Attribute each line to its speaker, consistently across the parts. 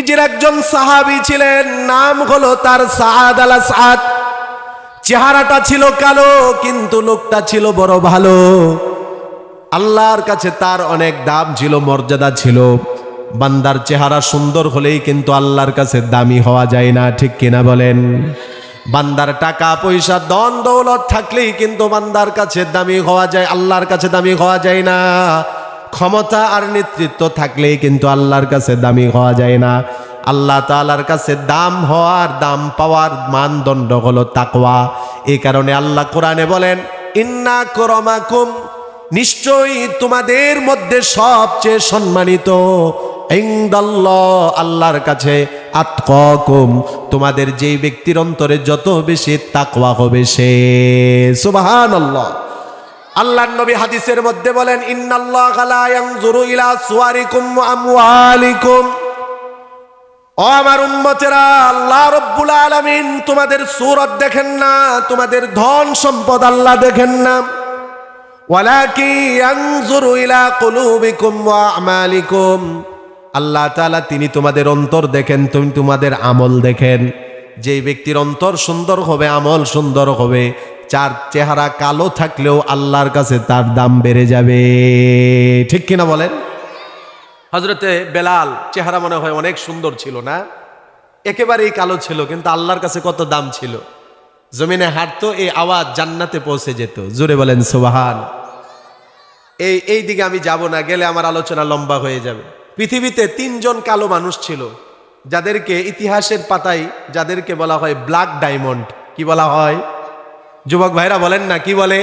Speaker 1: নিজের একজন সাহাবি ছিলেন, নাম হলো তার সাদ আলা সাদ চেহারাটা ছিল কালো, কিন্তু লোকটা ছিল বড় ভালো। আল্লাহর কাছে তার অনেক দাম ছিল, মর্যাদা ছিল। বান্দার চেহারা সুন্দর হলেই কিন্তু আল্লাহর কাছে দামি হওয়া যায় না, ঠিক কিনা বলেন? বান্দার টাকা, পয়সা দন দৌলত থাকলেই কিন্তু বান্দার কাছে দামি হওয়া যায়, আল্লাহর কাছে দামি হওয়া যায় না। ক্ষমতা আর নেতৃত্ব থাকলেই কিন্তু আল্লাহর কাছে দামি হওয়া যায় না। আল্লাহ তালার কাছে দাম হওয়ার, দাম পাওয়ার মানদণ্ড হলো তাকওয়া। এই কারণে আল্লাহ কোরআনে বলেন, ইন্না করমাকুম, নিশ্চয়ই তোমাদের মধ্যে সবচেয়ে সম্মানিত আল্লাহর কাছে আতকুম তোমাদের যেই ব্যক্তির অন্তরে যত বেশি তাকওয়া হবে সে। সুবহানাল্লাহ। আল্লাহর নবী হাদিসের মধ্যে বলেন আল্লাহ তোমাদের সুরত দেখেন না, তোমাদের ধন সম্পদ আল্লাহ দেখেন না। আল্লাহ তাআলা তিনি তোমাদের অন্তর দেখেন, তুমি তোমাদের আমল দেখেন। যেই ব্যক্তির অন্তর সুন্দর হবে, আমল সুন্দর হবে। চার চেহারা কালো থাকলেও আল্লাহর কাছে তার দাম বেড়ে যাবে। ঠিক কিনা বলেন? হজরতে বেলাল, চেহারা মনে হয় অনেক সুন্দর ছিল না? একেবারেই কালো ছিল, কিন্তু আল্লাহর কাছে কত দাম ছিল? জমিনে হাঁটতো, এই আওয়াজ জান্নাতে পৌঁছে যেত। জোরে বলেন, সুবাহান। এই এই দিকে আমি যাব না, গেলে আমার আলোচনা লম্বা হয়ে যাবে। পৃথিবীতে তিনজন কালো মানুষ ছিল, যাদেরকে ইতিহাসের পাতায়, যাদেরকে বলা হয় ব্ল্যাক ডায়মন্ড। কি বলা হয়? যুবক ভাইরা বলেন না, কি বলে?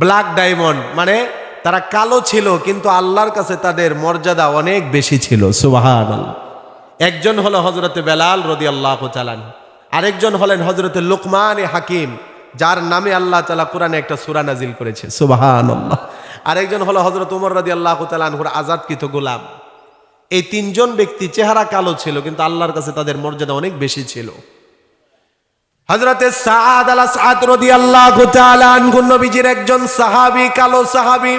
Speaker 1: ব্ল্যাক ডায়মন্ড মানে তারা কালো ছিল, কিন্তু আল্লাহর কাছে তাদের মর্যাদা অনেক বেশি ছিল সুবাহান একজন হলো হজরতে বেলাল রদি আল্লাহ চালান আরেকজন হলেন হজরতে লোকমান হাকিম, যার নামে আল্লাহ তালা কোরআনে একটা সুরা নাজিল করেছে সুবাহান আল্লাহ আরেকজন হলো হজরত উমর রদি আল্লাহ তালানহুর আজাদকৃত গোলাম। এই তিনজন ব্যক্তি চেহারা কালো ছিল, কিন্তু আল্লাহর কাছে তাদের মর্যাদা অনেক বেশি ছিল। হজরতে সাদ আলা সাদ রদি আল্লাহ নবীজির একজন সাহাবি, কালো সাহাবি।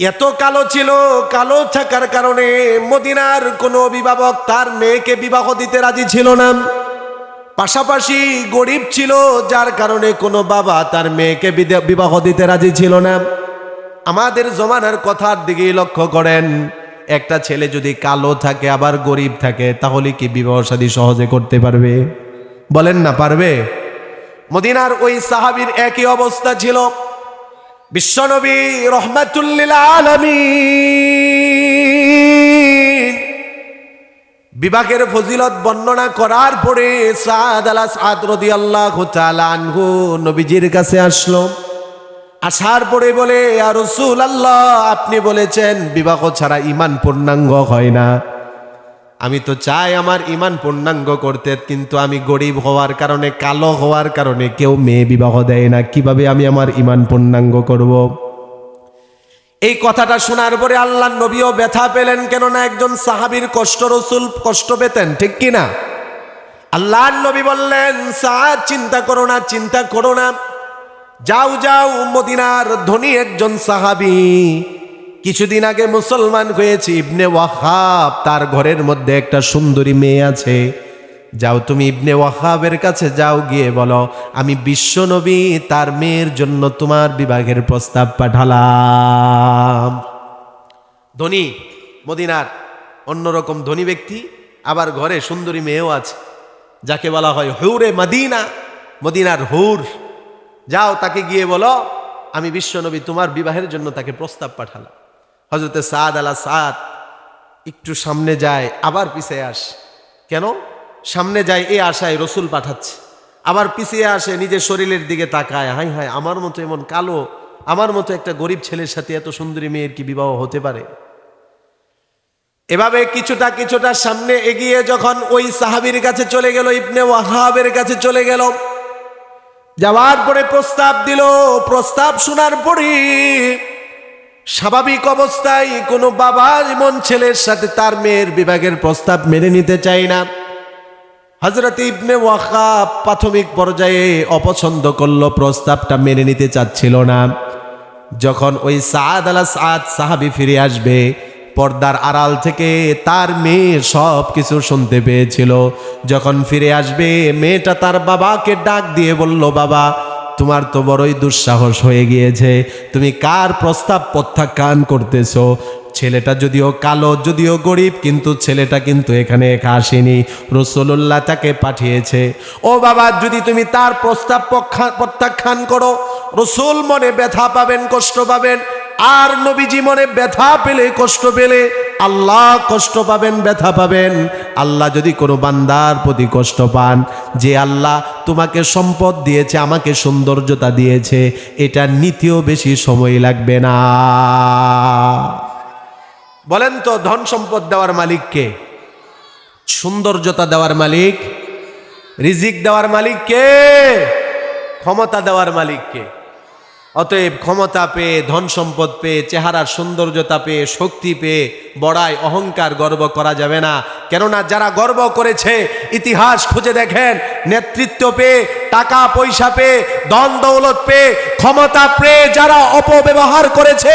Speaker 1: এত কালো ছিল, কালো থাকার কারণে মদিনার কোনো অভিভাবক তার মেয়েকে বিবাহ দিতে রাজি ছিল না। পাশাপাশি গরিব ছিল, যার কারণে কোনো বাবা তার মেয়েকে বিবাহ দিতে রাজি ছিল না। আমাদের জমানার কথার দিকেই লক্ষ্য করেন, একটা ছেলে যদি কালো থাকে, আবার গরিব থাকে, তাহলে কি বিবাহ শাদী সহজে করতে পারবে? বলেন না, পারবে? মদিনার ওই সাহাবীর একই অবস্থা ছিল। বিশ্বনবী রহমাতুল্লিল আলামিন বিবাহের ফজিলত বর্ণনা করার পরে নবীজির কাছে আসলো। আসার পরে বলে আর রসুল আল্লাহ আপনি বলেছেন, বিবাহ ছাড়া ইমান পূর্ণাঙ্গ হয় না। আমি তো চাই আমার ইমান পূর্ণাঙ্গ করতে, কিন্তু আমি গরিব হওয়ার কারণে, কালো হওয়ার কারণে কেউ মেয়ে বিবাহ দেয় না। কীভাবে আমি আমার ইমান পূর্ণাঙ্গ করব। এই কথাটা শোনার পরে আল্লাহ নবীও ব্যথা পেলেন, কেননা একজন সাহাবীর কষ্ট রসুল কষ্ট পেতেন, ঠিক কি না? আল্লাহ নবী বললেন, সাদ, চিন্তা করো না, চিন্তা করো না। যাও যাও, মদিনার ধনী একজন সাহাবী। কিছুদিন আগে মুসলমান হয়েছি, ইবনে ওয়াহাব তার ঘরের মধ্যে একটা সুন্দরী মেয়ে আছে। যাও তুমি ইবনে ওয়াহাবের কাছে যাও, গিয়ে বলো, আমি বিশ্বনবী তার মেয়ের জন্য তোমার বিবাহের প্রস্তাব পাঠালাম। ধনী, মদিনার অন্যরকম ধনী ব্যক্তি, আবার ঘরে সুন্দরী মেয়েও আছে, যাকে বলা হয় হৌরে মদিনা, মদিনার হুর। যাও তাকে গিয়ে বলো, আমি বিশ্বনবী তোমার বিবাহের জন্য তাকে প্রস্তাব পাঠালাম। হজরতে সাদ আলা সাদ, একটু সামনে যায়, আবার পিছিয়ে আস। কেন? সামনে যায় এ আশায় রসুল পাঠাচ্ছে। আবার পিছিয়ে আসে, নিজের শরীরের দিকে তাকায়। হাই হাই আমার মতো এমন কালো, আমার মতো একটা গরিব ছেলের সাথে এত সুন্দরী মেয়ের কি বিবাহ হতে পারে? এভাবে কিছুটা কিছুটা সামনে এগিয়ে যখন ওই সাহাবির কাছে চলে গেল, ইবনে ওয়াহাবের কাছে চলে গেল, যাওয়ার পরে প্রস্তাব দিল। প্রস্তাব শোনার পরে স্বাভাবিক অবস্থায় কোনো বাবা এমন ছেলের সাথে তার মেয়ের বিভাগের প্রস্তাব মেনে নিতে চায় না। হজরত ইবনে ওয়াকা প্রাথমিক পর্যায়ে অপছন্দ করল, প্রস্তাবটা মেনে নিতে চাচ্ছিল না। যখন ওই সাদ আলা সাদ সাহাবি ফিরে আসবে, পর্দার আড়াল থেকে তার মেয়ে সব কিছু শুনতে পেয়েছিল। যখন ফিরে আসবে, মেয়েটা তার বাবাকে ডাক দিয়ে বলল, বাবা তোমার তো বড়ই দুঃসাহস হয়ে গিয়েছে। তুমি কার প্রস্তাব প্রত্যাখ্যান করতেছো? ছেলেটা যদিও কালো, যদিও গরিব, কিন্তু ছেলেটা কিন্তু এখানে আসেনি। রসুল্লাহ তাকে পাঠিয়েছে। ও বাবা, যদি তুমি তার প্রস্তাব প্রত্যাখ্যান করো, রসুল মনে ব্যথা পাবেন, কষ্ট পাবেন। আর নবীজি মনে ব্যথা পেলে, কষ্ট পেলে, আল্লাহ কষ্ট পাবেন, ব্যথা পাবেন। আল্লাহ যদি কোনো বান্দার প্রতি কষ্ট পান, যে আল্লাহ তোমাকে সম্পদ দিয়েছে, আমাকে সৌন্দর্যতা দিয়েছে, এটা নিতেও বেশি সময় লাগবে না। বলেন তো, ধন সম্পদ দেওয়ার মালিককে সৌন্দর্যতা দেওয়ার মালিক? রিজিক দেওয়ার মালিককে ক্ষমতা দেওয়ার মালিক কে? অতএব ক্ষমতা পেয়ে, ধন সম্পদ পেয়ে, চেহারার সৌন্দর্যতা পেয়ে, শক্তি পেয়ে, বড়াই অহংকার গর্ব করা যাবে না। কেননা যারা গর্ব করেছে, ইতিহাস খুঁজে দেখেন, নেতৃত্ব পেয়ে, টাকা পয়সা পেয়ে দন দৌলত পেয়ে, ক্ষমতা পেয়ে যারা অপব্যবহার করেছে,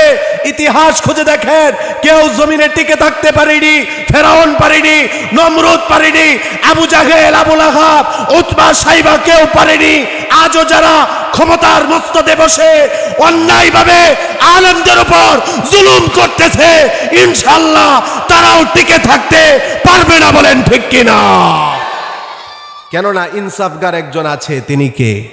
Speaker 1: ইতিহাস খুঁজে দেখেন, কেউ জমিনে টিকে থাকতে পারেনি, ফেরাউন পারেনি, নমরুদ পারেনি, আবু জাহেল আবুল আহাব উতবা সাইবা কেউ পারেনি। আজও যারা ক্ষমতার মস্তদে বসে অন্যায়ভাবে আনন্দের উপর জুলুম করতেছে ইনশাল্লাহ তারাও টিকে থাকতে পারবে না বলেন ঠিক কিনা। কেননা ইনসাফগার একজন আছে, তিনি কে?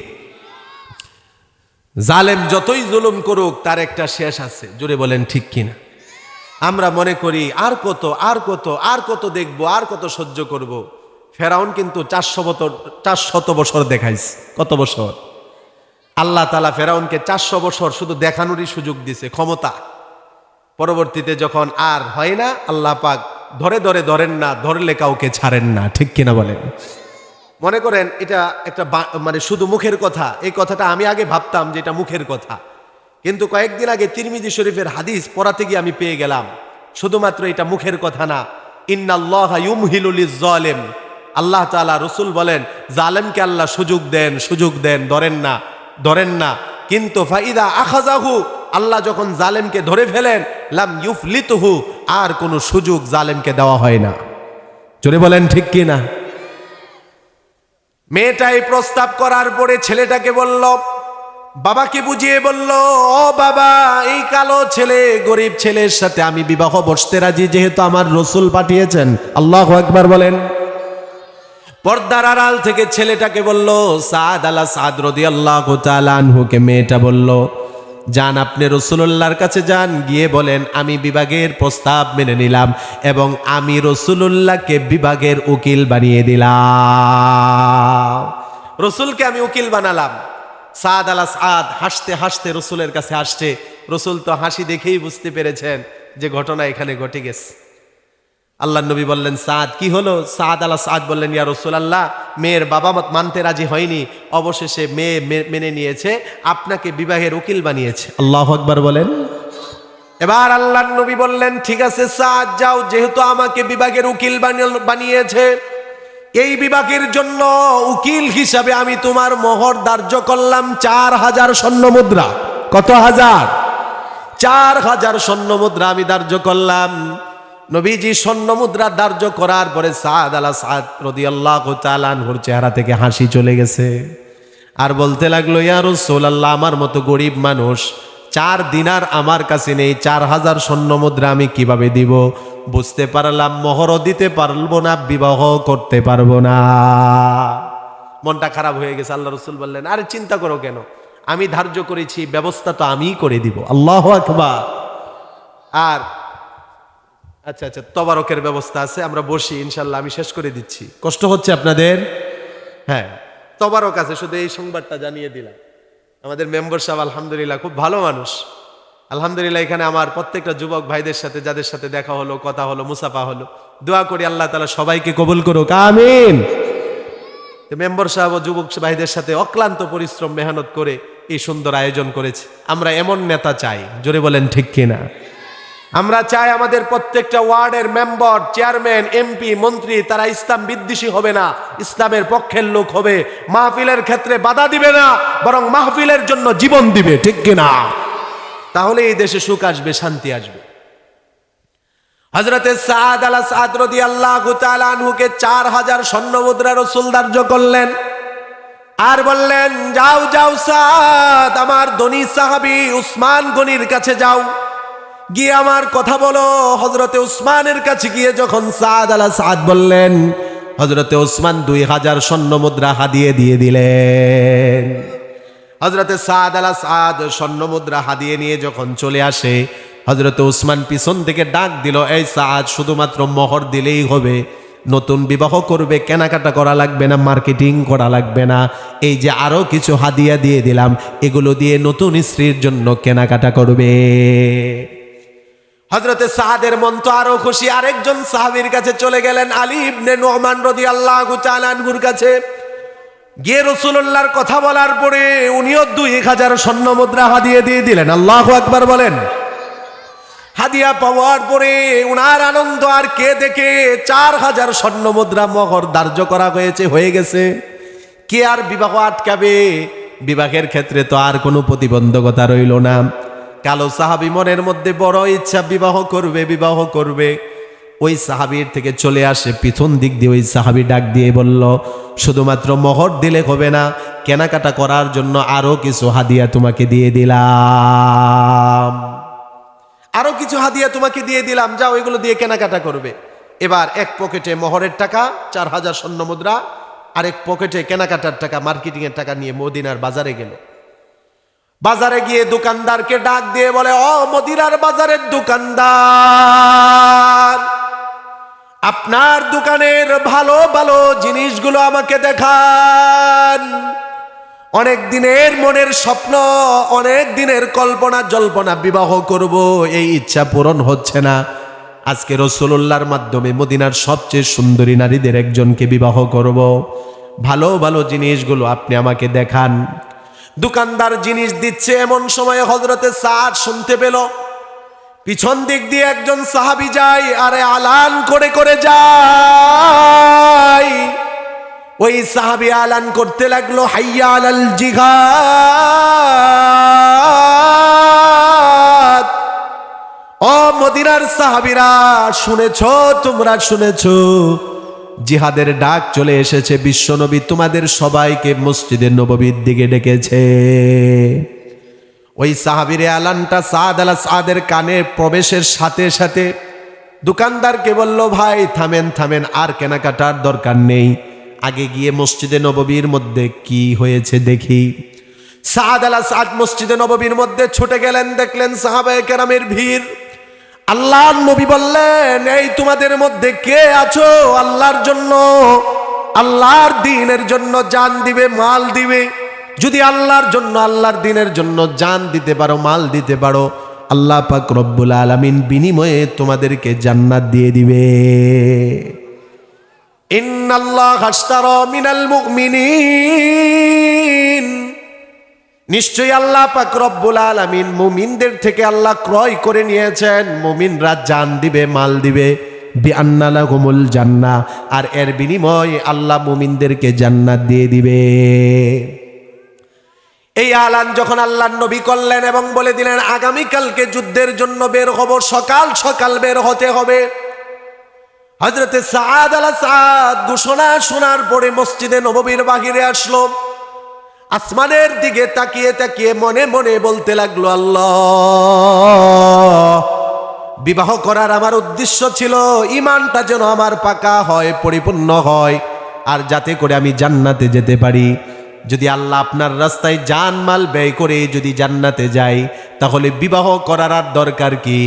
Speaker 1: জালেম যতই জুলুম করুক, তার একটা শেষ আছে। জুড়ে বলেন ঠিক কিনা? আমরা মনে করি, আর কত আর কত আর কত দেখব, আর কত সহ্য করব। ফেরাউন কিন্তু চারশো বছর, চারশত বছর দেখাইছে। কত বছর? আল্লাহ তালা ফেরাউনকে চারশো বছর শুধু দেখানোরই সুযোগ দিছে, ক্ষমতা। পরবর্তীতে যখন আর হয় না, আল্লাহ পাক ধরে ধরে ধরেন না, ধরলে কাউকে ছাড়েন না। ঠিক কিনা বলেন? মনে করেন এটা একটা মানে শুধু মুখের কথা, এই কথাটা আমি আগে ভাবতাম যে এটা মুখের কথা। কিন্তু কয়েকদিন আগে তিরমিজি শরীফের হাদিস পড়াতে গিয়ে আমি পেয়ে গেলাম। শুধুমাত্র এটা মুখের কথা না, ইন্নাল্লাহ আল্লাহ তালা রসুল বলেন, জালেমকে আল্লাহ সুযোগ দেন সুযোগ দেন, ধরেন না। ধরেন না। কিন্তু ফাইদা আখাজাহু, আল্লাহ যখন জালেমকে ধরে ফেলেন, লাম ইউফলিতুহু, আর কোনো সুযোগ জালেমকে দেওয়া হয় না। জোরে বলেন ঠিক কি না মেয়েটাই প্রস্তাব করার পরে ছেলেটাকে বলল, বাবাকে বুঝিয়ে বলল, ও বাবা, এই কালো ছেলে গরিব ছেলের সাথে আমি বিবাহ বসতে রাজি, যেহেতু আমার রসুল পাঠিয়েছেন। আল্লাহ একবার বলেন। পর্দার আড়াল থেকে ছেলেটাকে বলল, সাদ আলা সাদ রদি আল্লাহ আনহুকে মেয়েটা বলল, যান, আপনি রসুল্লাহর কাছে যান, গিয়ে বলেন, আমি বিভাগের প্রস্তাব মেনে নিলাম এবং আমি রসুল্লাহকে বিভাগের উকিল বানিয়ে দিলাম। রসুলকে আমি উকিল বানালাম। সাদ আলা সাদ হাসতে হাসতে রসুলের কাছে আসছে। রসুল তো হাসি দেখেই বুঝতে পেরেছেন যে ঘটনা এখানে ঘটে গেছে। আল্লাহ নবী বললেন সাদ কি হলো? সাদ আল্লাহ সাদ বললেন ইয়া রসুল আল্লাহ মেয়ের বাবা মত মানতে রাজি হয়নি। অবশেষে মেয়ে মেনে নিয়েছে আপনাকে বিবাহের উকিল বানিয়েছে। আল্লাহ আকবার বলেন। এবার আল্লাহ নবী বললেন ঠিক আছে সাদ যাও যেহেতু আমাকে বিভাগের উকিল বানিয়ে- বানিয়েছে। এই বিভাগের জন্য উকিল হিসাবে আমি তোমার মোহর ধার্য করলাম চার হাজার স্বর্ণ মুদ্রা। কত হাজার? চার হাজার স্বর্ণ মুদ্রা আমি ধার্য করলাম। নবীজি স্বর্ণ মুদ্রা ধার্য করার পরে সাদ আলা সাদ রদি আল্লাহ চালানহুর চেহারা থেকে হাসি চলে গেছে। আর বলতে লাগল, ইয়া আল্লাহ আমার মতো গরিব মানুষ, চার দিনার আমার কাছে নেই, চার হাজার স্বর্ণ মুদ্রা আমি কীভাবে দিব? বুঝতে পারলাম, মোহরও দিতে পারব না, বিবাহ করতে পারব না। মনটা খারাপ হয়ে গেছে, আল্লাহ রসুল বললেন, আরে চিন্তা করো কেন? আমি ধার্য করেছি, ব্যবস্থা তো আমিই করে দিব। আল্লাহ আর আচ্ছা আচ্ছা তবারকের ব্যবস্থা আছে আমরা বসি ইনশাল্লাহ আমি শেষ করে দিচ্ছি। কষ্ট হচ্ছে আপনাদের? হ্যাঁ। তবারক আছে শুধু এই সংবাদটা জানিয়ে দিলাম। আমাদের মেম্বার সাহেব আলহামদুলিল্লাহ খুব ভালো মানুষ। আলহামদুলিল্লাহ এখানে আমার প্রত্যেকটা যুবক ভাইদের সাথে যাদের সাথে দেখা হলো কথা হলো মুসাফা হলো দোয়া করি আল্লাহ তালা সবাইকে কবুল করুক আমিন। তো মেম্বার সাহেব ও যুবক ভাইদের সাথে অক্লান্ত পরিশ্রম মেহনত করে এই সুন্দর আয়োজন করেছে। আমরা এমন নেতা চাই জোরে বলেন ঠিক কিনা। আমরা চাই আমাদের প্রত্যেকটা ওয়ার্ডের মেম্বার, চেয়ারম্যান, এমপি, মন্ত্রী, তারা ইসলাম বিদ্বেষী হবে না, ইসলামের পক্ষের লোক হবে। মাহফিলের ক্ষেত্রে বাধা দিবে না, বরং মাহফিলের জন্য জীবন দিবে, ঠিক কিনা তাহলে এই দেশে সুখ আসবে, শান্তি আসবে। হজরতে সাদ আলা সাদ রদি আল্লাহ আনহুকে চার হাজার স্বর্ণ মুদ্রা রসুল ধার্য করলেন। আর বললেন, যাও যাও সাদ, আমার ধনী সাহাবি উসমান গনির কাছে যাও। গিয়ে আমার কথা বলো। হজরতে উসমানের কাছে গিয়ে যখন সাদ আলা সাদ বললেন হজরতে উসমান দুই হাজার স্বর্ণ মুদ্রা হাদিয়ে দিয়ে দিলেন। হজরতে সাদ আলা সাদ স্বর্ণ মুদ্রা হাদিয়ে নিয়ে যখন চলে আসে হজরতে উসমান পিছন থেকে ডাক দিল, এই সাদ, শুধুমাত্র মোহর দিলেই হবে। নতুন বিবাহ করবে, কেনাকাটা করা লাগবে না, মার্কেটিং করা লাগবে না। এই যে আরও কিছু হাদিয়া দিয়ে দিলাম, এগুলো দিয়ে নতুন স্ত্রীর জন্য কেনাকাটা করবে। হজরতে সাহাদের মন তো আরও খুশি। আরেকজন সাহাবির কাছে চলে গেলেন আলী ইবনে নোমান রদি আল্লাহ চালানহুর কাছে। গিয়ে রসুল্লাহর কথা বলার পরে উনিও দুই হাজার স্বর্ণ মুদ্রা হাদিয়ে দিয়ে দিলেন। আল্লাহ একবার বলেন। হাদিয়া পাওয়ার পরে উনার আনন্দ আর কে দেখে চার হাজার স্বর্ণ মুদ্রা মহর ধার্য করা হয়েছে, হয়ে গেছে। কে আর বিবাহ আটকাবে? বিবাহের ক্ষেত্রে তো আর কোনো প্রতিবন্ধকতা রইল না। কালো সাহাবি মনের মধ্যে বড় ইচ্ছা, বিবাহ করবে বিবাহ করবে। ওই সাহাবির থেকে চলে আসে, পিছন দিক দিয়ে ওই সাহাবি ডাক দিয়ে বলল, শুধুমাত্র মহর দিলে হবে না, কেনাকাটা করার জন্য আরও কিছু হাদিয়া তোমাকে দিয়ে দিলাম। আরও কিছু হাদিয়া তোমাকে দিয়ে দিলাম, যাও এগুলো দিয়ে কেনাকাটা করবে। এবার এক পকেটে মহরের টাকা, চার হাজার স্বর্ণ মুদ্রা, আরেক পকেটে কেনাকাটার টাকা মার্কেটিং এর টাকা নিয়ে মদিনার বাজারে গেল। বাজারে গিয়ে দোকানদারকে ডাক দিয়ে বলে, ও মদিনার বাজারের দোকানদার, আপনার দোকানের ভালো ভালো জিনিসগুলো আমাকে দেখান। অনেক দিনের মনের স্বপ্ন, অনেক দিনের কল্পনা, জল্পনা বিবাহ করব, এই ইচ্ছা পূরণ হচ্ছে না। আজকে রসুল্লাহর মাধ্যমে মদিনার সবচেয়ে সুন্দরী নারীদের একজনকে বিবাহ করব। ভালো ভালো জিনিসগুলো আপনি আমাকে দেখান। দোকানদার জিনিস দিচ্ছে, এমন সময় হজরতে সাদ শুনতে পেল। পিছন দিক দিয়ে একজন সাহাবি যায়, আরে আলান করে করে যায়। ওই সাহাবি আলান করতে লাগল, হাইয়া আলাল জিহাদ। ও মদিনার সাহাবিরা, শুনেছ, তোমরা শুনেছ জিহাদের ডাক চলে এসেছে, বিশ্বনবী তোমাদের সবাইকে মসজিদের নববীর দিকে ডেকেছে। ওই সাহাবিরে আলানটা সাদ আলা সাদের কানে প্রবেশের সাথে সাথে দোকানদারকে বলল, ভাই, থামেন থামেন, আর কেনাকাটার দরকার নেই। আগে গিয়ে মসজিদে নববীর মধ্যে কি হয়েছে দেখি। সাদ আলা সাদ মসজিদে নববীর মধ্যে ছুটে গেলেন, দেখলেন সাহাবায়ে কেরামের ভিড়। আল্লাহর নবী বললেন, এই তোমাদের মধ্যে কে আছো? আল্লাহর জন্য, আল্লাহর দিনের জন্য জান দিবে, মাল দিবে। যদি আল্লাহর জন্য, আল্লাহর দিনের জন্য জান দিতে পারো, মাল দিতে পারো, আল্লাহ পাক রব্বুল আলামিন বিনিময়ে তোমাদেরকে জান্নাত দিয়ে দিবে। ইন্নাল্লাহ হাসতারা মিনাল মুমিনিন। নিশ্চয়ই আল্লাহ পাক রব্বুল আলামিন মুমিনদের থেকে আল্লাহ ক্রয় করে নিয়েছেন। মুমিনরা জান দিবে, মাল দিবে। বিআন্নালাহুমুল জান্না। আর এর বিনিময়ে আল্লাহ মুমিনদেরকে জান্নাত দিয়ে দিবে। এই আলান যখন আল্লাহ নবী করলেন এবং বলে দিলেন, আগামীকালকে যুদ্ধের জন্য বের হব, সকাল সকাল বের হতে হবে। হজরতে সাদ আলা সাদ ঘোষণা শোনার পরে মসজিদে নববীর বাহিরে আসলো। আসমানের দিকে তাকিয়ে তাকিয়ে মনে মনে বলতে লাগল, আল্লাহ, বিবাহ করার আমার উদ্দেশ্য ছিল ইমানটা যেন আমার পাকা হয়, পরিপূর্ণ হয়, আর যাতে করে আমি জান্নাতে যেতে পারি। যদি আল্লাহ আপনার রাস্তায় জান মাল ব্যয় করে যদি জান্নাতে যাই তাহলে বিবাহ করার আর দরকার কি?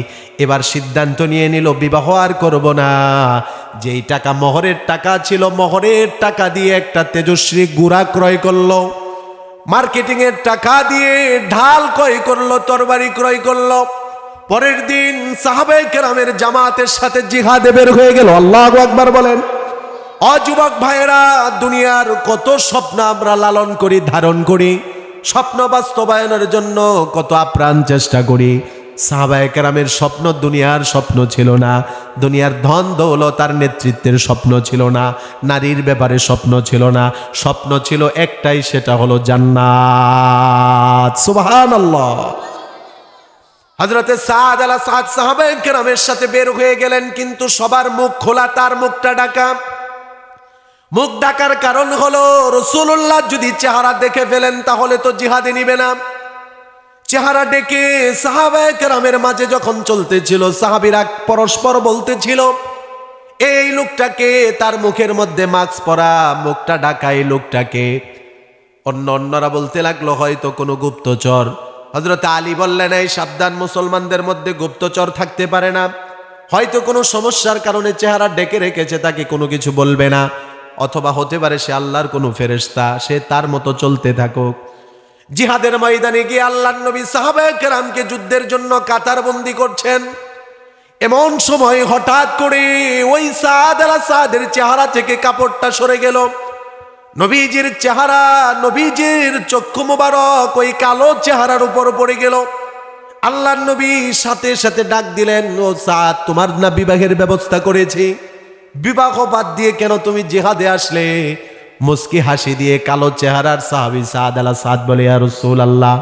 Speaker 1: এবার সিদ্ধান্ত নিয়ে নিল, বিবাহ আর করব না। যেই টাকা মোহরের টাকা ছিল, মোহরের টাকা দিয়ে একটা তেজস্বী গুড়া ক্রয় করল। মার্কেটিং এর টাকা দিয়ে ঢাল ক্রয় করল, তরবারি ক্রয় করল। পরের দিন সাহাবে কেরামের জামাতের সাথে জিহাদে বের হয়ে গেল। আল্লাহ একবার বলেন, অযুবক ভাইয়েরা, দুনিয়ার কত স্বপ্ন আমরা লালন করি, ধারণ করি। স্বপ্ন বাস্তবায়নের জন্য কত আপ্রাণ চেষ্টা করি। সাহাবায়ে কেরামের স্বপ্ন দুনিয়ার স্বপ্ন ছিল না। দুনিয়ার ধন দৌলতার নেতৃত্বের স্বপ্ন ছিল না। নারীর ব্যাপারে স্বপ্ন ছিল না। স্বপ্ন ছিল একটাই, সেটা হলো জান্নাত। সুবহানাল্লাহ। হজরতে সাদ আলা সাদ সাহাবায়ে কেরামের সাথে বের হয়ে গেলেন, কিন্তু সবার মুখ খোলা, তার মুখটা ডাকা। মুখ ডাকার কারণ হলো রসুল্লাহ যদি চেহারা দেখে ফেলেন, তাহলে তো জিহাদে নিবে না। চেহারা ডেকে সাহাবায়ে কেরামের মাঝে যখন চলতেছিল, সাহাবিরা পরস্পর বলতেছিল, এই লোকটাকে, তার মুখের মধ্যে মাস্ক পরা, মুখটা ঢাকা এই লোকটাকে। অন্য অন্যরা বলতে লাগল, হয়তো কোনো গুপ্তচর। হজরত আলী বললেন, এই সাবধান, মুসলমানদের মধ্যে গুপ্তচর থাকতে পারে না। হয়তো কোনো সমস্যার কারণে চেহারা ডেকে রেখেছে, তাকে কোনো কিছু বলবে না। অথবা হতে পারে সে আল্লাহর কোনো ফেরেশতা, সে তার মতো চলতে থাকুক। জিহাদের ময়দানে গিয়ে আল্লাহ নবী সাহাবায়ে কেরামকে যুদ্ধের জন্য কাতারবন্দি করছেন। এমন সময় হঠাৎ করে ওই সাদ আলা সাদের চেহারা থেকে কাপড়টা সরে গেল। নবীজির চেহারা, নবীজির চক্ষু মোবারক ওই কালো চেহারার উপর পড়ে গেল। আল্লাহ নবী সাথে সাথে ডাক দিলেন, ও সাদ, তোমার না বিবাহের ব্যবস্থা করেছি। বিবাহ বাদ দিয়ে কেন তুমি জিহাদে আসলে? মুস্কি হাসি দিয়ে কালো চেহারার সাহাবি সাদ আলা সাদ বলে আর রসুল আল্লাহ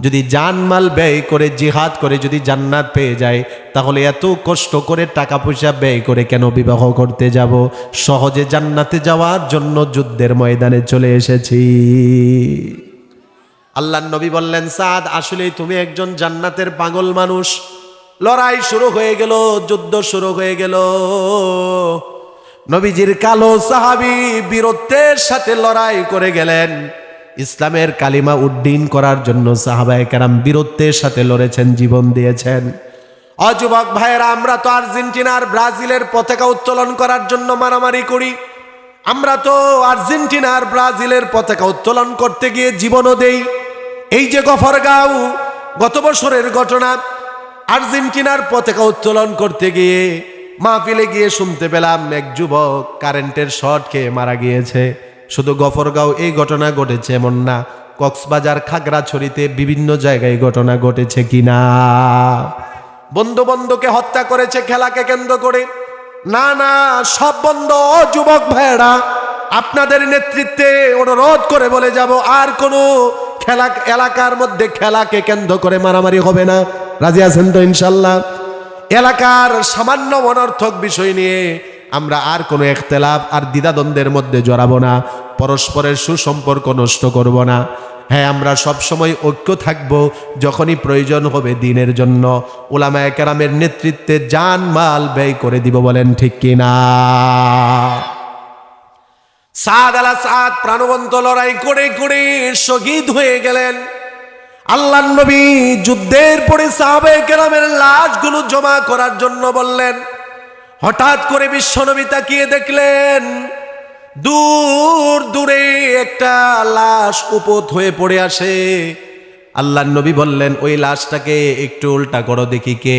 Speaker 1: যদি জানমাল ব্যয় করে জিহাদ করে যদি জান্নাত পেয়ে যায়, তাহলে এত কষ্ট করে টাকা পয়সা ব্যয় করে কেন বিবাহ করতে যাব? সহজে জান্নাতে যাওয়ার জন্য যুদ্ধের ময়দানে চলে এসেছি। আল্লাহ নবী বললেন, সাদ, আসলেই তুমি একজন জান্নাতের পাগল মানুষ। লড়াই শুরু হয়ে গেল, যুদ্ধ শুরু হয়ে গেল। নবীজির কালো সাহাবি বীরত্বের সাথে লড়াই করে গেলেন। ইসলামের কালিমা উড্ডীন করার জন্য সাহাবায় কেরাম বীরত্বের সাথে লড়েছেন, জীবন দিয়েছেন। অযুবক ভাইয়েরা, আমরা তো আর্জেন্টিনার ব্রাজিলের পতাকা উত্তোলন করার জন্য মারামারি করি। আমরা তো আর্জেন্টিনার ব্রাজিলের পতাকা উত্তোলন করতে গিয়ে জীবনও দেই। এই যে গফরগাঁও, গত বছরের ঘটনা, আর্জেন্টিনার পতাকা উত্তোলন করতে গিয়ে মাহফিলে গিয়ে শুনতে পেলাম এক যুবক কারেন্টের শর্ট খেয়ে মারা গিয়েছে। শুধু গফরগাঁও এই ঘটনা ঘটেছে এমন না, কক্সবাজার খাগড়াছড়িতে বিভিন্ন জায়গায় ঘটনা ঘটেছে কিনা। বন্ধু বন্ধুকে হত্যা করেছে, খেলাকে কেন্দ্র করে। না না, সব বন্ধ যুবক ভাইয়েরা, আপনাদের নেতৃত্বে অনুরোধ করে বলে যাব, আর কোনো খেলা, এলাকার মধ্যে খেলাকে কেন্দ্র করে মারামারি হবে না। রাজি আছেন তো ইনশাল্লাহ? এলাকার সামান্য অনর্থক বিষয় নিয়ে আমরা আর কোনো একতেলাপ আর দ্বিধাদ্বন্দ্বের মধ্যে জড়াবো না, পরস্পরের সুসম্পর্ক নষ্ট করব না। হ্যাঁ আমরা সব সময় ঐক্য থাকব যখনই প্রয়োজন হবে দিনের জন্য। ওলামায় কেরামের নেতৃত্বে যান মাল ব্যয় করে দিব বলেন ঠিক কিনা সাদ আলা সাদ প্রাণবন্ত লড়াই করে করে শহীদ হয়ে গেলেন। আল্লাহ নবী যুদ্ধের পরে সাহাবে কেরামের লাশগুলো জমা করার জন্য বললেন। হঠাৎ করে বিশ্বনবী তাকিয়ে দেখলেন, দূর দূরে একটা লাশ উপত হয়ে পড়ে আসে আল্লাহ নবী বললেন, ওই লাশটাকে একটু উল্টা করো দেখি কে।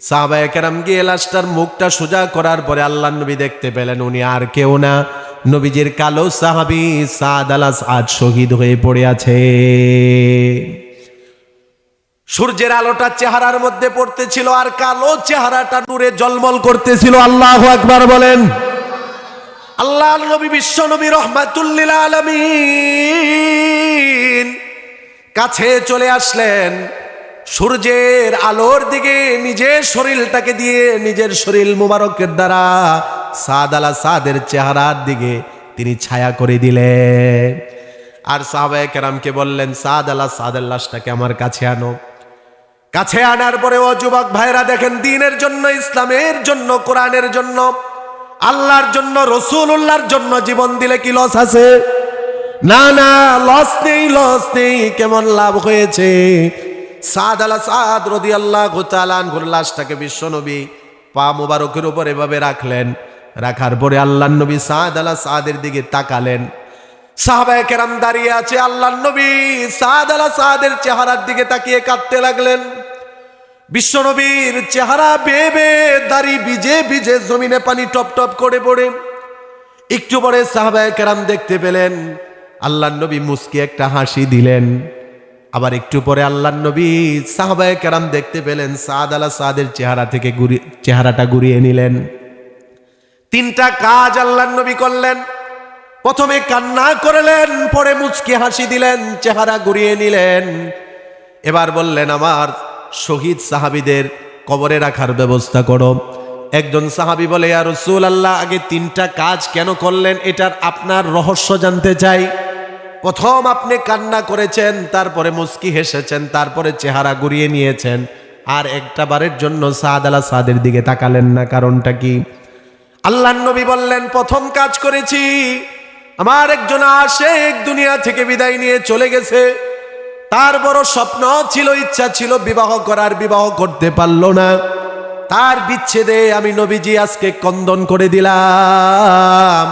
Speaker 1: সাহাবায়ে কেরাম গিয়ে লাশটার মুখটা সোজা করার পরে আল্লাহ নবী দেখতে পেলেন, উনি আর কেউ না। নবীজির কালো সাহাবি সাদ আলাস আজ শহীদ হয়ে পড়ে আছে। সূর্যের আলোটা চেহারার মধ্যে পড়তেছিল আর কালো চেহারাটা নূরে জলমল করতেছিল। আল্লাহ একবার বলেন। আল্লাহ নবী বিশ্ব নবী রহমাতুল্লিল আলমিন কাছে চলে আসলেন। সূর্যের আলোর দিকে নিজের শরীরটাকে দিয়ে নিজের শরীর মুবারকের দ্বারা সাদ আলা সাদের চেহারার দিকে তিনি ছায়া করে দিলেন। আর সাহাবায়ে কেরামকে বললেন, সাদ আলা সাদের লাশটাকে আমার কাছে আনো। কাছে আনার পরে ও যুবক ভাইরা দেখেন, দিনের জন্য, ইসলামের জন্য, কোরআনের জন্য, আল্লাহর জন্য রসুল্লাহর জন্য জীবন দিলে কি লস আছে? না না লস নেই লস নেই, কেমন লাভ হয়েছে? সাদ আলা সাদ রদি আল্লাহ গোতালান লাশটাকে বিশ্ব নবী পা মুবারকের উপর এভাবে রাখলেন। রাখার পরে আল্লাহ নবী সাদ আলা সাদের দিকে তাকালেন। সাহাবায়ে কেরাম দাঁড়িয়ে আছে আল্লাহ নবী সাদ আলা সাদের চেহারার দিকে তাকিয়ে কাঁদতে লাগলেন। বিশ্বনবীর চেহারা বেয়ে দাড়ি ভিজে ভিজে জমিনে পানি টপ টপ করে পড়ে। একটু পরে সাহাবায়ে কেরাম দেখতে পেলেন আল্লাহ নবী মুস্কি একটা হাসি দিলেন। আবার একটু পরে আল্লাহ নবী সাহাবায়ে কেরাম দেখতে পেলেন সাদ আলা সাদের চেহারা থেকে চেহারাটা ঘুরিয়ে নিলেন। তিনটা কাজ আল্লাহ নবী করলেন। প্রথমে কান্না করলেন, পরে মুচকি হাসি দিলেন, চেহারা ঘুরিয়ে নিলেন। এবার বললেন, আমার শহীদ সাহাবিদের কবরে রাখার ব্যবস্থা করো। একজন সাহাবি বলে আর রসুল আল্লাহ আগে তিনটা কাজ কেন করলেন? এটার আপনার রহস্য জানতে চাই। প্রথম আপনি কান্না করেছেন, তারপরে মুস্কি হেসেছেন, তারপরে চেহারা ঘুরিয়ে নিয়েছেন। আর একটা বারের জন্য সাদ আলা সাদের দিকে তাকালেন না, কারণটা কি? আল্লাহ নবী বললেন, প্রথম কাজ করেছি, আমার একজন আসে এক দুনিয়া থেকে বিদায় নিয়ে চলে গেছে। তার বড় স্বপ্ন ছিল, ইচ্ছা ছিল বিবাহ করার, বিবাহ করতে পারল না। তার বিচ্ছেদে আমি নবীজি আজকে কন্দন করে দিলাম।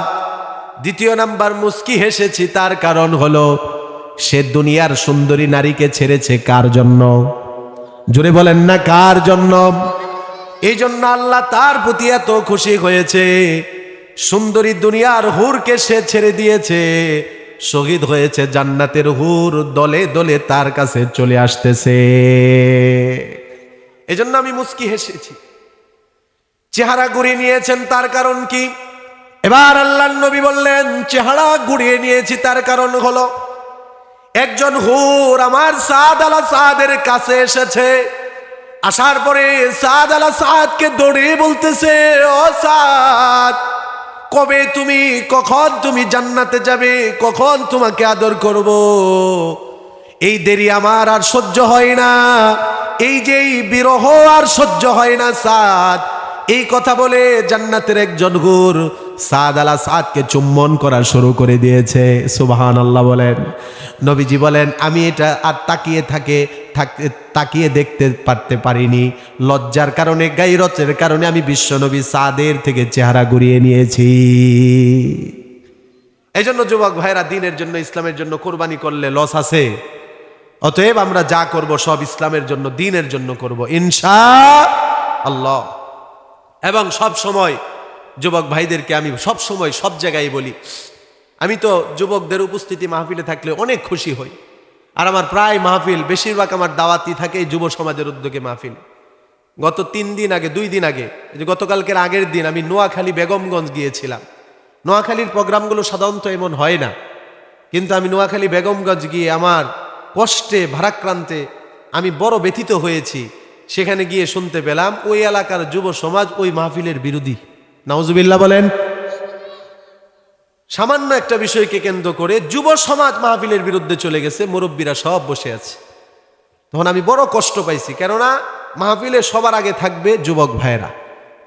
Speaker 1: দ্বিতীয় নাম্বার, মুস্কি হেসেছি, তার কারণ হলো, সে দুনিয়ার সুন্দরী নারীকে ছেড়েছে কার জন্য? জোরে বলেন না, কার জন্য? এই জন্য আল্লাহ তার প্রতি এত খুশি হয়েছে। সুন্দরী দুনিয়ার হুরকে সে ছেড়ে দিয়েছে। শহীদ হয়েছে জান্নাতের হুর, দলে দলে তার কাছে চলে আসতেছে। এজন্য আমি মুস্কি হেসেছি। চেহারা ঘুরিয়ে নিয়েছেন তার কারণ কি? এবার আল্লাহ নবী বললেন, চেহারা ঘুরিয়ে নিয়েছি তার কারণ হলো, একজন হুর আমার সাদ আলা সাদের কাছে এসেছে। আসার পরে সাদ আলা সাদকে দৌড়ে বলতেছে, ও সাদ, কবে তুমি, কখন তুমি জান্নাতে যাবে, কখন তোমাকে আদর করব? এই দেরি আমার আর সহ্য হয় না। এই যে বিরহ আর সহ্য হয় না, সাদ। এই কথা বলে জান্নাতের একজন হুর সাদ আলা সাদকে চুম্বন করা শুরু করে দিয়েছে। সুবাহান আল্লাহ বলেন। নবীজি বলেন, আমি এটা আর তাকিয়ে থাকে তাকিয়ে দেখতে পারতে পারিনি। লজ্জার কারণে, গাইরতের কারণে আমি বিশ্বনবী সাদের থেকে চেহারা ঘুরিয়ে নিয়েছি। এই জন্য যুবক ভাইরা, দিনের জন্য, ইসলামের জন্য কোরবানি করলে লস আছে। অতএব আমরা যা করব, সব ইসলামের জন্য, দিনের জন্য করব, ইনশা আল্লাহ। এবং সব সময় যুবক ভাইদেরকে আমি সব সময় সব জায়গায় বলি, আমি তো যুবকদের উপস্থিতি মাহফিলে থাকলে অনেক খুশি হই। আর আমার প্রায় মাহফিল, বেশিরভাগ আমার দাওয়াতি থাকে যুব সমাজের উদ্যোগে মাহফিল। গত তিন দিন আগে, দুই দিন আগে যে গতকালকের আগের দিন আমি নোয়াখালী বেগমগঞ্জ গিয়েছিলাম। নোয়াখালীর প্রোগ্রামগুলো সাধারণত এমন হয় না। কিন্তু আমি নোয়াখালী বেগমগঞ্জ গিয়ে আমার কষ্টে, ভারাক্রান্তে আমি বড় ব্যথিত হয়েছি। সেখানে গিয়ে শুনতে পেলাম, ওই এলাকার যুব সমাজ ওই মাহফিলের বিরোধী। নাউজুবিল্লাহ বলেন সামান্য একটা বিষয়কে কেন্দ্র করে যুব সমাজ মাহফিলের বিরুদ্ধে চলে গেছে, মুরব্বীরা সব বসে আছে। তখন আমি বড় কষ্ট পাইছি, কেননা মাহফিলে সবার আগে থাকবে যুবক ভাইয়েরা।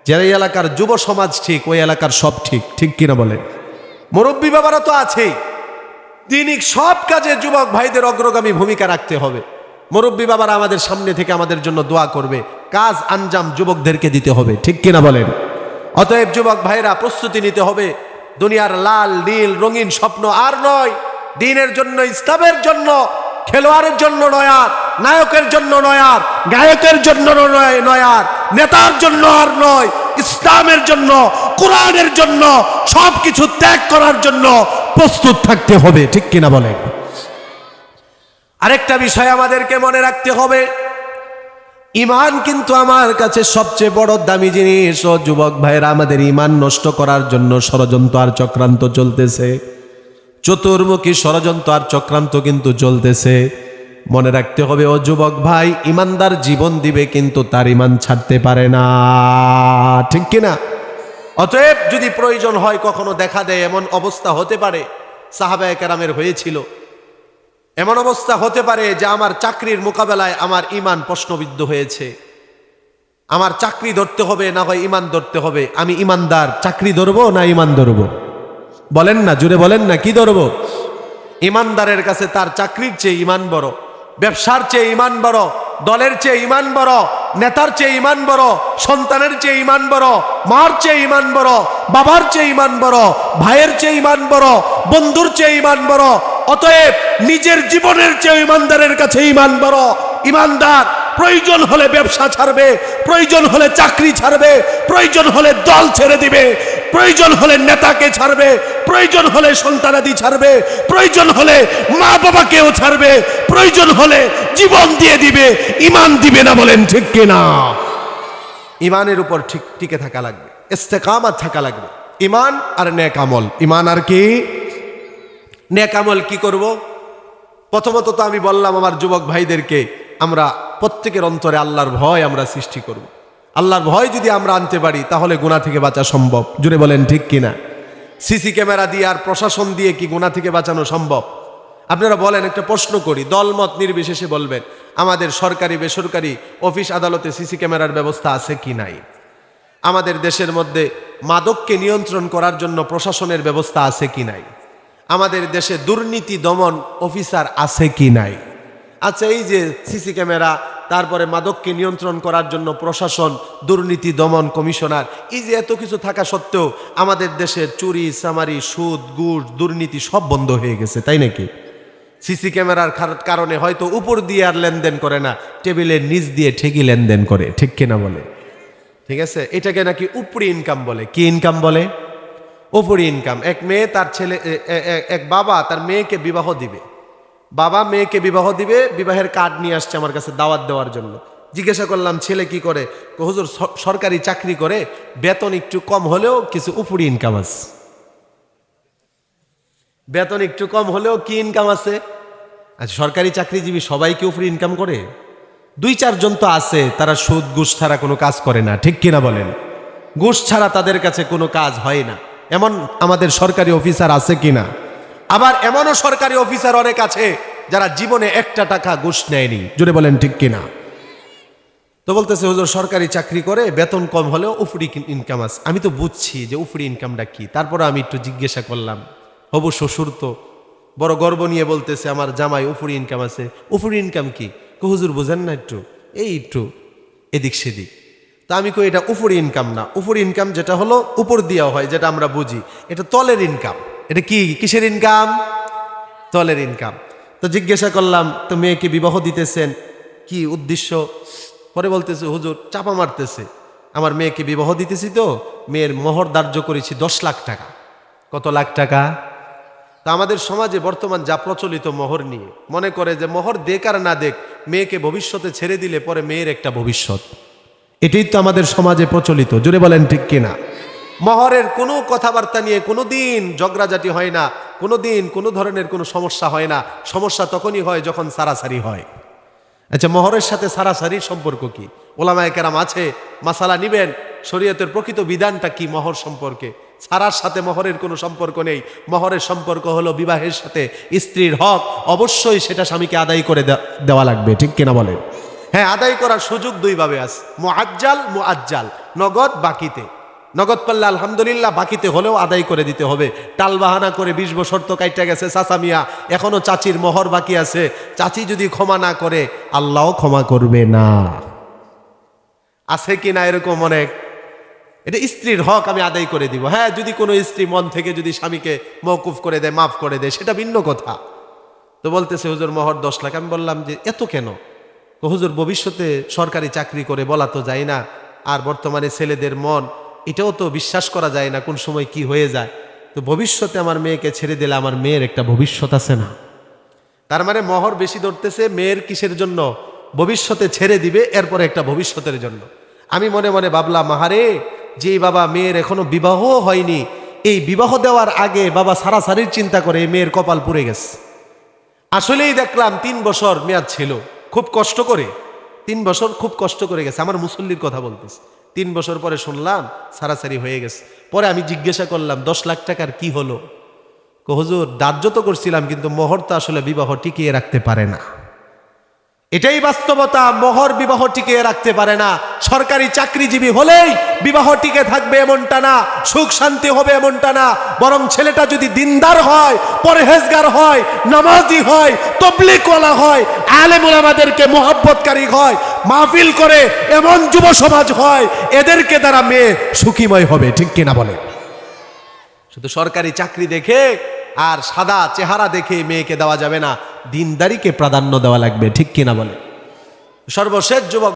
Speaker 1: যে এলাকার যুব সমাজ ঠিক, ওই এলাকার সব ঠিক ঠিক কিনা বলেন? মুরব্বী বাবারা তো আছেই। দিনিক সব কাজে যুবক ভাইদের অগ্রগামী ভূমিকা রাখতে হবে। মুরব্বী বাবারা আমাদের সামনে থেকে আমাদের জন্য দোয়া করবে, কাজ আঞ্জাম যুবকদেরকে দিতে হবে, ঠিক কিনা বলেন? অতএব যুবক ভাইরা প্রস্তুতি নিতে হবে। দুনিয়ার লাল, নীল, রঙিন স্বপ্ন আর নয়। দিনের জন্য ইসলামের জন্য, খেলোয়াড়ের জন্য নয়ার নায়কের জন্য নয়ার গায়কের জন্য নয় নয়ার নেতার জন্য আর নয়, ইসলামের জন্য, কোরআনের জন্য সব কিছু ত্যাগ করার জন্য প্রস্তুত থাকতে হবে, ঠিক কিনা বলেন? আরেকটা বিষয় আমাদেরকে মনে রাখতে হবে। ইমান কিন্তু আমার কাছে সবচেয়ে বড় দামি জিনিস। ও যুবক ভাইরা আমাদের ইমান নষ্ট করার জন্য ষড়যন্ত্র আর চক্রান্ত চলতেছে। চতুর্মুখী ষড়যন্ত্র আর চক্রান্ত কিন্তু চলতেছে। মনে রাখতে হবে, ও যুবক ভাই, ইমানদার জীবন দিবে কিন্তু তার ইমান ছাড়তে পারে না। ঠিক কিনা অতএব যদি প্রয়োজন হয়, কখনো দেখা দেয়, এমন অবস্থা হতে পারে, সাহাবায়ে কেরামের হয়েছিল। এমন অবস্থা হতে পারে যে আমার চাকরির মোকাবেলায় আমার ইমান প্রশ্নবিদ্ধ হয়েছে। আমার চাকরি ধরতে হবে, না হয় ইমান ধরতে হবে। আমি ইমানদার, চাকরি ধরবো না ইমান ধরবো? বলেন না জুড়ে বলেন না, কি ধরবো? ইমানদারের কাছে তার চাকরির চেয়ে ইমান বড়, ব্যবসার চেয়ে ইমান বড়, দলের চেয়ে ইমান বড়, নেতার চেয়ে ইমান বড়, সন্তানের চেয়ে ইমান বড়, মার চেয়ে ইমান বড়, বাবার চেয়ে ইমান বড়, ভাইয়ের চেয়ে ইমান বড়, বন্ধুর চেয়ে ইমান বড় অতএব নিজের জীবনের চেয়ে ইমানদারের কাছে ইমান বড়। ইমানদার, প্রয়োজন হলে ব্যবসা ছাড়বে, প্রয়োজন হলে চাকরি ছাড়বে, প্রয়োজন হলে দল ছেড়ে দিবে, প্রয়োজন হলে নেতাকে ছাড়বে, প্রয়োজন হলে সন্তানাদি ছাড়বে, প্রয়োজন হলে মা বাবাকেও ছাড়বে, প্রয়োজন হলে জীবন দিয়ে দিবে ইমান দিবে না বলেন ঠিক কিনা? ইমানের উপর ঠিক, টিকে থাকা লাগবে, ইস্তেকামাত থাকা লাগবে। ইমান আর নেক আমল ইমান আর কি? নেক আমল কি করব? প্রথমত তো আমি বললাম আমার যুবক ভাইদেরকে, আমরা প্রত্যেকের অন্তরে আল্লাহর ভয় আমরা সৃষ্টি করব। আল্লাহর ভয় যদি আমরা আনতে পারি, তাহলে গুণা থেকে বাঁচা সম্ভব। জুড়ে বলেন, ঠিক কিনা? সিসি ক্যামেরা দিয়ে আর প্রশাসন দিয়ে কি গুণা থেকে বাঁচানো সম্ভব? আপনারা বলেন, একটা প্রশ্ন করি, দলমত নির্বিশেষে বলবেন, আমাদের সরকারি, বেসরকারি অফিস আদালতে সিসি ক্যামেরার ব্যবস্থা আছে কি নাই? আমাদের দেশের মধ্যে মাদককে নিয়ন্ত্রণ করার জন্য প্রশাসনের ব্যবস্থা আছে কি নাই? আমাদের দেশে দুর্নীতি দমন অফিসার আছে কি নাই? আচ্ছা এই যে সিসি ক্যামেরা, তারপরে মাদককে নিয়ন্ত্রণ করার জন্য প্রশাসন, দুর্নীতি দমন কমিশনার, এই যে এত কিছু থাকা সত্ত্বেও আমাদের দেশে চুরি, সামারি, সুদ গুড় দুর্নীতি সব বন্ধ হয়ে গেছে, তাই নাকি? সিসি ক্যামেরার কারণে হয়তো উপর দিয়ে আর লেনদেন করে না টেবিলের নিচ দিয়ে ঠিকই লেনদেন করে, ঠিক কিনা বলে? ঠিক আছে? এটাকে নাকি উপরি ইনকাম বলে, কি ইনকাম বলে? উপরি ইনকাম। এক মেয়ে তার ছেলে এক বাবা তার মেয়েকে বিবাহ দিবে। বাবা মেয়েকে বিবাহ দিবে, বিবাহের কার্ড নিয়ে আসছে আমার কাছে দাওয়াত দেওয়ার জন্য। জিজ্ঞাসা করলাম, ছেলে কি করে? হুজুর সরকারি চাকরি করে, বেতন একটু কম হলেও কিছু উপরি ইনকাম আছে। বেতন একটু কম হলেও কি ইনকাম আছে? আচ্ছা সরকারি চাকরিজীবী সবাই কি উপরে ইনকাম করে? দুই চারজন তো আছে, তারা সুদ, ঘুষ ছাড়া কোনো কাজ করে না, ঠিক কিনা বলেন? ঘুষ ছাড়া তাদের কাছে কোনো কাজ হয় না। এমন আমাদের সরকারি অফিসার আছে কিনা? আবার এমনও সরকারি অফিসার অনেক আছে যারা জীবনে একটা টাকা ঘুষ নেয়নি। জুড়ে বলেন ঠিক কিনা? তো বলতেছে, হুজুর, সরকারি চাকরি করে বেতন কম হলেও উফরি ইনকাম আছে? আমি তো বুঝছি যে উফরি ইনকামটা কি। তারপরে আমি একটু জিজ্ঞাসা করলাম, হবু শ্বশুর তো? বড় গর্ব নিয়ে বলতেছে, আমার জামাই উফরি ইনকাম আছে। উফরি ইনকাম কি? কো হুজুর, বোঝেন না একটু। এই একটু, এদিক সেদিক। তা আমি কই, এটা উফরি ইনকাম না। উফরি ইনকাম যেটা হলো উপর দেওয়া হয়, যেটা আমরা বুঝি। এটা তলের ইনকাম এটা কি? কিসের ইনকাম তলের ইনকাম তো জিজ্ঞাসা করলাম, তো মেয়েকে বিবাহ দিতেছেন? কি উদ্দেশ্য? পরে বলতেছে, হুজুর, চাপা মারতেছে। আমার মেয়েকে বিবাহ দিতেছি তো, মেয়ের মোহর ধার্য করেছি দশ লাখ টাকা। কত লাখ টাকা? তা আমাদের সমাজে বর্তমান যা প্রচলিত মোহর নিয়ে, মনে করে যে মোহর দেখ আর না দেখ মেয়েকে ভবিষ্যতে ছেড়ে দিলে পরে মেয়ের একটা ভবিষ্যৎ। এটাই তো আমাদের সমাজে প্রচলিত। জুড়ে বলেন ঠিক কিনা? মহরের কোনো কথাবার্তা নিয়ে কোনো দিন ঝগড়াঝাটি হয় না, কোনো দিন কোনো ধরনের কোনো সমস্যা হয় না। সমস্যা তখনই হয় যখন সারাসারি হয়। আচ্ছা মহরের সাথে সারাসারি সম্পর্ক কি? ওলামায় কেরাম আছে, মাসালা নিবেন, শরীয়তের প্রকৃত বিধানটা কি মহর সম্পর্কে? সারার সাথে মহরের কোনো সম্পর্ক নেই। মহরের সম্পর্ক হলো বিবাহের সাথে স্ত্রীর হক, অবশ্যই সেটা স্বামীকে আদায় করে দেওয়া লাগবে, ঠিক কিনা বলেন? হ্যাঁ আদায় করার সুযোগ দুইভাবে আছে। মোয়াজ্জাল মোয়াজ্জাল নগদ, বাকিতে। নগদ পাল্লা আলহামদুলিল্লাহ, বাকিতে হলেও আদায় করে দিতে হবে। টাল বাহানা করে বিশ বছর তো কাইটা গেছে, চাচা মিয়া। এখনও চাচির মোহর বাকি আছে। চাচি যদি ক্ষমা না করে, আল্লাহও ক্ষমা করবে না। আছে কি না এরকম অনেক? এটা স্ত্রীর হক আমি আদায় করে দিব। হ্যাঁ যদি কোনো স্ত্রী মন থেকে যদি স্বামীকে মৌকুফ করে দেয়, মাফ করে দেয়, সেটা ভিন্ন কথা। তো বলতেছে, হুজুর, মোহর দশ লাখ। আমি বললাম যে, এত কেন? হুজুর, ভবিষ্যতে সরকারি চাকরি করে বলা তো যায় না, আর বর্তমানে ছেলেদের মন, এটাও তো বিশ্বাস করা যায় না কোন সময় কি হয়ে যায়। তো ভবিষ্যতে আমার মেয়েকে ছেড়ে দিলে আমার মেয়ের একটা ভবিষ্যৎ আছে না। তার মানে মহর বেশি ধরতেছে, মেয়ের কিসের জন্য? ভবিষ্যতে ছেড়ে দিবে, এরপরে একটা ভবিষ্যতের জন্য। আমি মনে মনে ভাবলাম মাহারে যে বাবা মেয়ের এখনও বিবাহ হয়নি, এই বিবাহ দেওয়ার আগে বাবা সারাসারির চিন্তা করে মেয়ের কপাল পুড়ে গেছে। আসলেই দেখলাম তিন বছর মেয়াদ ছিল। খুব কষ্ট করে, তিন বছর খুব কষ্ট করে গেছে। আমার মুসল্লির কথা বলতেছে। তিন বছর পরে শুনলাম, সারাসারি হয়ে গেছে। পরে আমি জিজ্ঞাসা করলাম, দশ লাখ টাকার কি হলো? হুজুর, দাহ্য তো করছিলাম, কিন্তু মোহর তো আসলে বিবাহ টিকিয়ে রাখতে পারে না। এটাই বাস্তবতা, মোহর বিবাহ টিকিয়ে রাখতে পারে না। সরকারি চাকরিজীবী হলেই বিবাহ টিকে থাকবে এমনটা না, সুখ শান্তি হবে এমনটা না। বরং ছেলেটা যদি দিনদার হয়, পরহেজগার হয়, নামাজি হয় তবলিকওয়ালা হয়, আলেমুল আমাদেরকে মোহাব্বতকারী হয়, মাহফিল করে এমন যুব সমাজ হয়, এদেরকে দ্বারা মেয়ে সুখীময় হবে, ঠিক কিনা বলে শুধু সরকারি চাকরি দেখে আর সাদা চেহারা দেখে মেয়েকে দেওয়া যাবে না। দিনদারিকে প্রাধান্য দেওয়া লাগবে, ঠিক কিনা বলে? সর্বশেষ যুবক